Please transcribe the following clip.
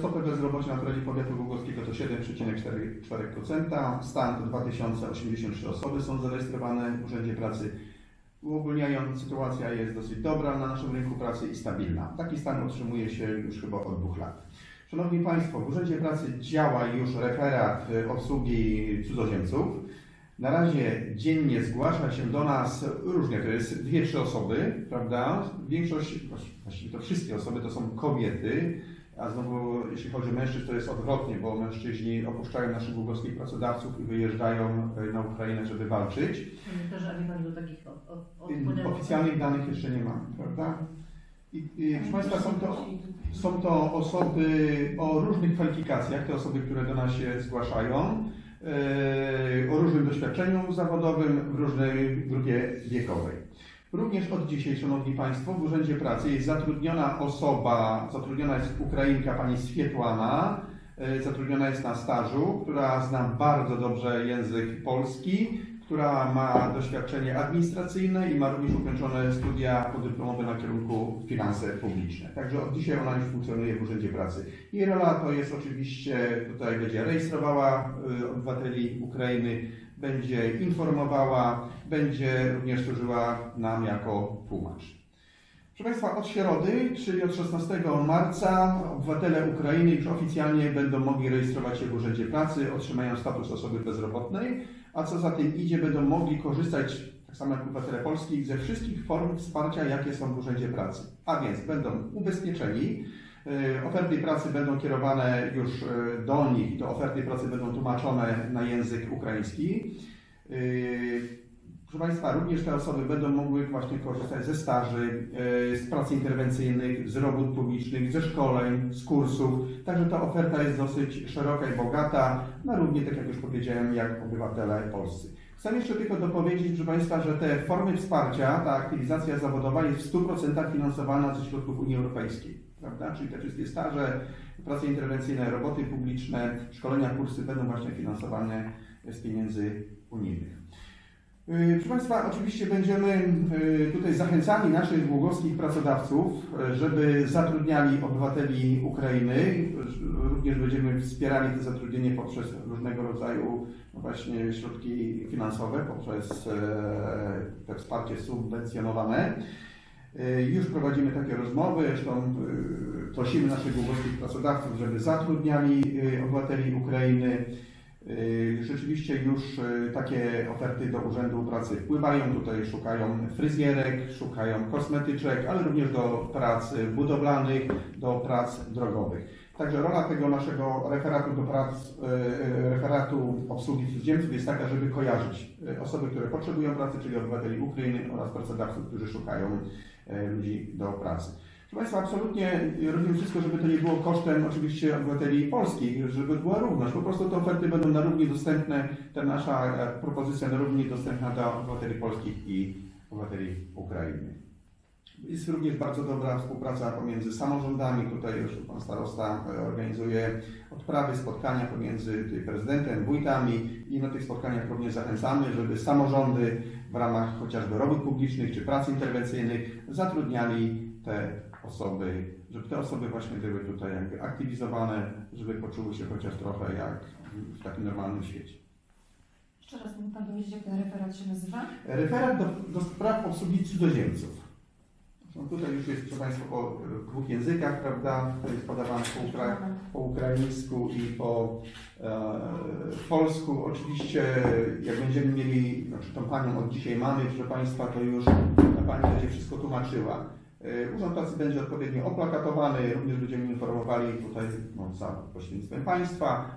stopę bezrobocia na terenie powiatu głogowskiego to 7,4%, stan to 2083 osoby są zarejestrowane w Urzędzie Pracy. Uogólniając, sytuacja jest dosyć dobra na naszym rynku pracy i stabilna. Taki stan utrzymuje się już chyba od dwóch lat. Szanowni Państwo, w Urzędzie Pracy działa już referat obsługi cudzoziemców. Na razie dziennie zgłasza się do nas różnie, to jest dwie, trzy osoby, prawda? Większość, właściwie to wszystkie osoby to są kobiety, a znowu jeśli chodzi o mężczyzn to jest odwrotnie, bo mężczyźni opuszczają naszych głogowskich pracodawców i wyjeżdżają y, na Ukrainę, żeby walczyć. Też, a do takich od, Oficjalnych danych jeszcze nie mamy, prawda? I, i, proszę Państwa, są to, są to osoby o różnych kwalifikacjach, te osoby, które do nas się zgłaszają, yy, o różnym doświadczeniu zawodowym w różnej grupie wiekowej. Również od dzisiaj, Szanowni Państwo, w Urzędzie Pracy jest zatrudniona osoba, zatrudniona jest Ukrainka pani Swietłana, yy, zatrudniona jest na stażu, która zna bardzo dobrze język polski, która ma doświadczenie administracyjne i ma również ukończone studia podyplomowe na kierunku finanse publiczne. Także od dzisiaj ona już funkcjonuje w Urzędzie Pracy. Jej rola to jest oczywiście, tutaj będzie rejestrowała y, obywateli Ukrainy, będzie informowała, będzie również służyła nam jako tłumacz. Proszę Państwa, od środy, czyli od 16 marca, obywatele Ukrainy już oficjalnie będą mogli rejestrować się w Urzędzie Pracy, otrzymają status osoby bezrobotnej, a co za tym idzie, będą mogli korzystać, tak samo jak obywatele Polski, ze wszystkich form wsparcia, jakie są w Urzędzie Pracy. A więc będą ubezpieczeni, oferty pracy będą kierowane już y, do nich i te oferty pracy będą tłumaczone na język ukraiński. Y, Proszę Państwa, również te osoby będą mogły właśnie korzystać ze staży, e, z prac interwencyjnych, z robót publicznych, ze szkoleń, z kursów. Także ta oferta jest dosyć szeroka i bogata, no równie tak jak już powiedziałem, jak obywatele polscy. Chcę jeszcze tylko dopowiedzieć, proszę Państwa, że te formy wsparcia, ta aktywizacja zawodowa jest w 100% finansowana ze środków Unii Europejskiej. Prawda? Czyli te wszystkie staże, prace interwencyjne, roboty publiczne, szkolenia, kursy będą właśnie finansowane z pieniędzy unijnych. Yy, Proszę Państwa, oczywiście będziemy yy, tutaj zachęcali naszych głogowskich pracodawców, yy, żeby zatrudniali obywateli Ukrainy. Również będziemy wspierali to zatrudnienie poprzez różnego rodzaju no właśnie środki finansowe, poprzez e, te wsparcie subwencjonowane. Yy, Już prowadzimy takie rozmowy, zresztą yy, prosimy naszych głogowskich pracodawców, żeby zatrudniali yy, obywateli Ukrainy. Yy, Rzeczywiście już yy, takie oferty do Urzędu Pracy wpływają. Tutaj szukają fryzjerek, szukają kosmetyczek, ale również do prac budowlanych, do prac drogowych. Także rola tego naszego referatu do prac, yy, referatu obsługi cudzoziemców jest taka, żeby kojarzyć osoby, które potrzebują pracy, czyli obywateli Ukrainy oraz pracodawców, którzy szukają ludzi do pracy. Proszę Państwa, absolutnie robimy wszystko, żeby to nie było kosztem oczywiście obywateli polskich, żeby była równość. Po prostu te oferty będą na równi dostępne, ta nasza e, propozycja na równi dostępna dla obywateli polskich i obywateli Ukrainy. Jest również bardzo dobra współpraca pomiędzy samorządami. Tutaj już pan starosta e, organizuje odprawy, spotkania pomiędzy prezydentem, wójtami i na tych spotkaniach również zachęcamy, żeby samorządy w ramach chociażby robót publicznych czy prac interwencyjnych zatrudniali te osoby, żeby te osoby właśnie były tutaj jakby aktywizowane, żeby poczuły się chociaż trochę jak w takim normalnym świecie. Jeszcze raz mógł Pan powiedzieć, jak ten referat się nazywa? Referat do, do spraw obsługi cudzoziemców. No tutaj już jest, proszę Państwa, po e, dwóch językach, prawda? To jest podawane po, ukra po ukraińsku i po e, polsku. Oczywiście, jak będziemy mieli, znaczy tą Panią od dzisiaj mamy, proszę Państwa, to już Pani będzie wszystko tłumaczyła. E, Urząd Pracy będzie odpowiednio oplakatowany, również będziemy informowali tutaj no, za pośrednictwem Państwa